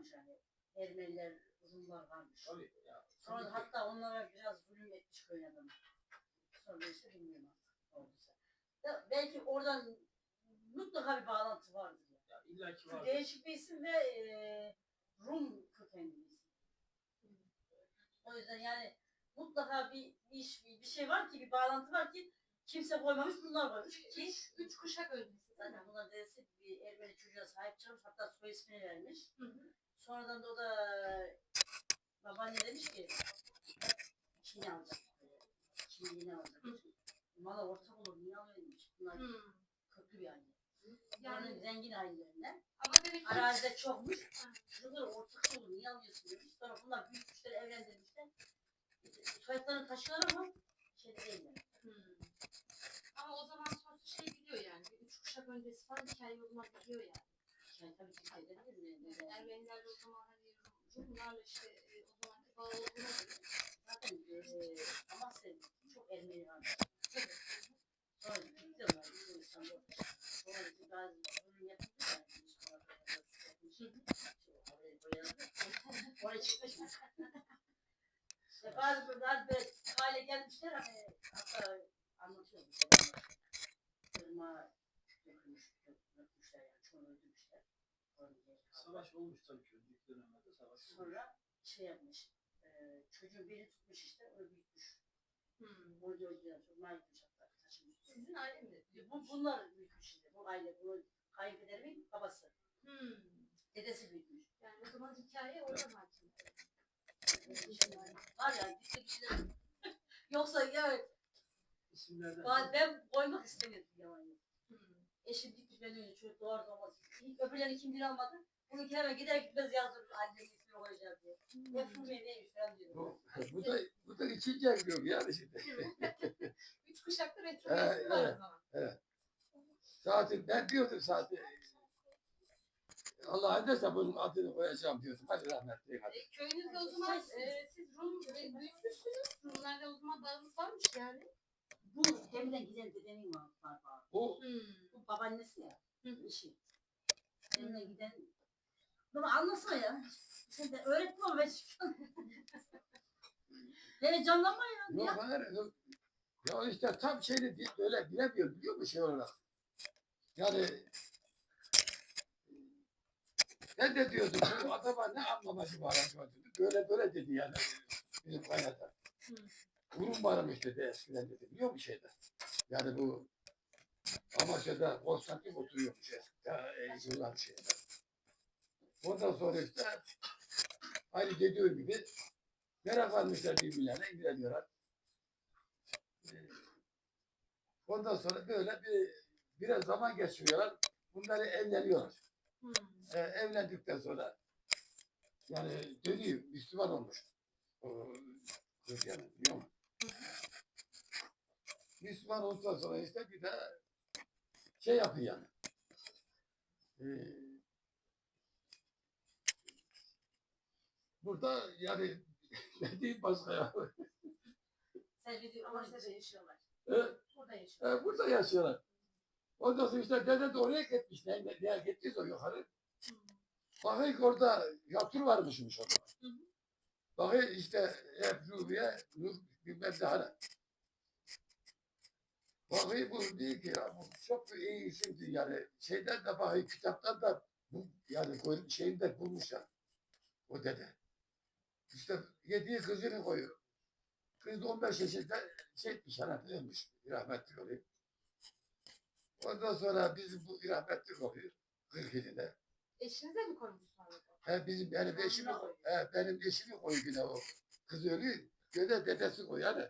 varmış yani. Ermeniler, Rumlar varmış. Tabii ya. Sonra tabii hatta onlara biraz zulüm etmiş köy adamı. Sonra işte bilmiyorum artık olduysa. Ya belki oradan mutlaka bir bağlantı vardır. Ya. Ya illa ki Çünkü var. değişik bir isim ve e, Rum kökenli bir isim. O yüzden yani mutlaka bir iş, bir şey var ki, bir bağlantı var ki kimse koymamış bunlar koymuş ki Üç, üç kuşak öncesi. zaten bunlar dedesi bir Ermeni çocuğa sahip çıkmış hatta soy ismini vermiş. Hı hı. Sonradan da o da babaanne demiş ki Çin'i alacak. Çin'i alacak. Hı. Mala ortak olur niye alıyor demiş. Bunlar Hı. köklü bir aile. Yani Yani zengin ailelerinden. ama demek ki Arazide çokmuş. Çocuklar ortak olur niye alıyorsun demiş. Sonra bunlar büyütmüşler evlendirmişler. Soyadlarını taşıyorlar ama şey değiller. Hı. Ama o zaman sonuçta şey biliyor yani. bir Üç kuşak öncesi falan hikaye yoluna biliyor yani. Yani tabii şey o zaman hani Rumlarla işte e, o zamanki bağ olduğuna göre. Zaten e, çok Ermeni var. Sonra gidiyorlar Yunanistan'da. Sonra bir bazı zulüm yapıldı işte. Şey? İşte bazı böyle hale gelmişler hani hatta anlatıyor bu sefer. Kırma yani. Sonra geri kaldı. Savaş olmuş tabii ki. Önceki dönemlerde savaş olmuş. Sonra şey yapmış. E, çocuğun biri tutmuş işte onu büyütmüş. Hı. Onu da öldüren çocuklar gitmiş hatta taşımış. Sizin aile mi? Bu, bunlar büyütmüş işte. Bu aile, bu kayınpederimin babası. Hı. Dedesi büyütmüş. Yani o zaman hikaye oradan hakim. Var ya bir şeyler. Yoksa ya İsimlerden. ben, koymak yalan yok. Hı. Eşim önce çocuk doğar doğmaz. Öbürlerini kim bilir almadı. Bunu hemen gider gitmez yazdım annemin ismini koyacağım diye. Ne Fulya neymiş falan diyorum. Bu, bu da bu da ikinci evlilik yani şimdi. Üç kuşakta retro Evet, var o evet. zaman. Zaten ben diyordum zaten. Allah ederse bunun adını koyacağım diyordum. Hadi rahmetli hadi. E, köyünüzde o zaman e, siz Rum ve büyütmüşsünüz. Rumlarla o zaman bağınız varmış yani. Hemden giden dedemin var. var. Bu Hmm. Bu babaannesi ya. Hı işi. Hemden giden. Baba anlasana ya. Sen de öğretme ama ben Heyecanlanma ya. yok hayır, yok. Ya işte tam şeyini bi- böyle bilemiyorum biliyor musun şey olarak. Yani ben de diyordum bu adama ne anlaması var acaba dedim. Böyle böyle dedi yani bizim kaynadı. Hı. Kurum varmış dedi eskiden dedi biliyor musun şeyde? Yani bu Amasya'da Konstantin oturuyormuş eskiden e, yıllar şeyde. Ondan sonra işte aynı dediğim gibi meraklanmışlar birbirlerine ilgileniyorlar. Ee, Ondan sonra böyle bir biraz zaman geçiriyorlar. Bunları evleniyorlar. Hmm. Ee, evlendikten sonra yani dönüyor, Müslüman olmuş. O yani biliyor musun? Müslüman olduktan sonra işte bir de şey yapıyor yani. Ee, burada yani ne diyeyim başka ya. Sen bir Ama ama size de yaşıyorlar. Ee, Burada yaşıyorlar. e, burada yaşıyorlar. Ondan sonra işte dede de oraya gitmiş. Ne, ne, ne gittiyse o yukarı. Ki orada yatır varmışmış orada. Hı hı. Bakıyor işte hep Rubiye, Nur bilmem ne hani. Bakıyor bu diyor ki ya bu çok iyi isimdi yani. Şeyden de bakıyor kitaptan da bu yani koy- şeyini de bulmuş ya. O dede. İşte yediği kızını koyuyor. Kız da 15 yaşında şey etmiş hani ölmüş. Rahmetli oluyor. Ondan sonra bizim bu rahmetli oluyor. 47'de. Eşinize mi koymuş sonra? He bizim benim eşimi he, benim eşimi koyuyor yine o. Kız ölüyor. Dede dedesi koyuyor hani.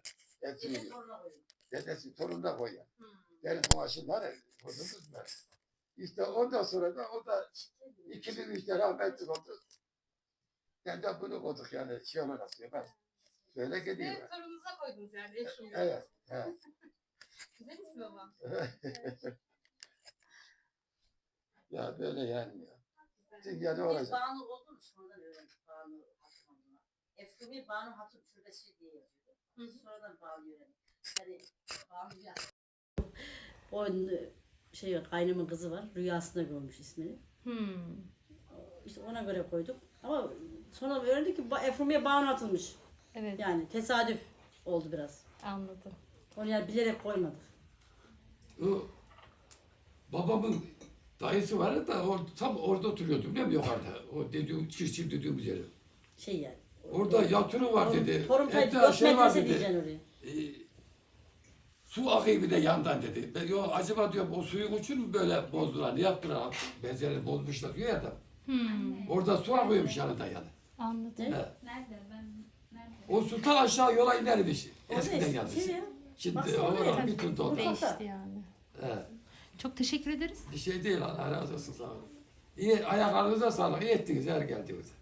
Dedesi torun da koyuyor. Hmm. Benim maaşım var ya. Kodumuz var. İşte ondan sonra da o da 2003'te rahmetli oldu. Ben de bunu koyduk yani şey olarak. Ben böyle gidiyor. Ve torununuza koydunuz yani eşinize. Evet. evet. Güzel ismi ama. ya böyle yani ya. Yani Biz olacak. Banu olduğunu sonradan öğrendik. Banu Hatun olduğunu. Efrumi Banu Hatun Türbesi diye yazıyordu. Hı hı. Sonradan Banu öğrendik. Yani Banu ya. O şey kaynımın kızı var. Rüyasında görmüş ismini. Hmm. İşte ona göre koyduk. Ama sonra öğrendik ki Efrumiye bağına atılmış. Evet Yani tesadüf oldu biraz. anladım. Onu yani bilerek koymadık. Babamın dayısı vardı da or, tam orada oturuyordu biliyor musun yukarıda? O dediğim çiftçi dediğimiz yeri. Şey yani. Orada yatırı var dedi. Torun payı Hatta 4 şey var metresi dedi. diyeceksin oraya. e, su akıyor bir de yandan dedi. Ben, yo, acaba diyorum o suyun için mi böyle bozdular? Ne yaptılar? Benzerini bozmuşlar diyor ya da. Hmm, Orada su akıyormuş yanından yani. anladım. He. Nerede ben nerede? O su ta aşağı yola inermiş. Orada Eskiden eski yalnız. şey ya. Şimdi Baksana o oraya. bütün doldu. Değişti yani. He. Çok teşekkür ederiz. Bir şey değil Allah razı olsun sağ olun. İyi ayaklarınıza sağlık. İyi ettiniz her geldiğinizde.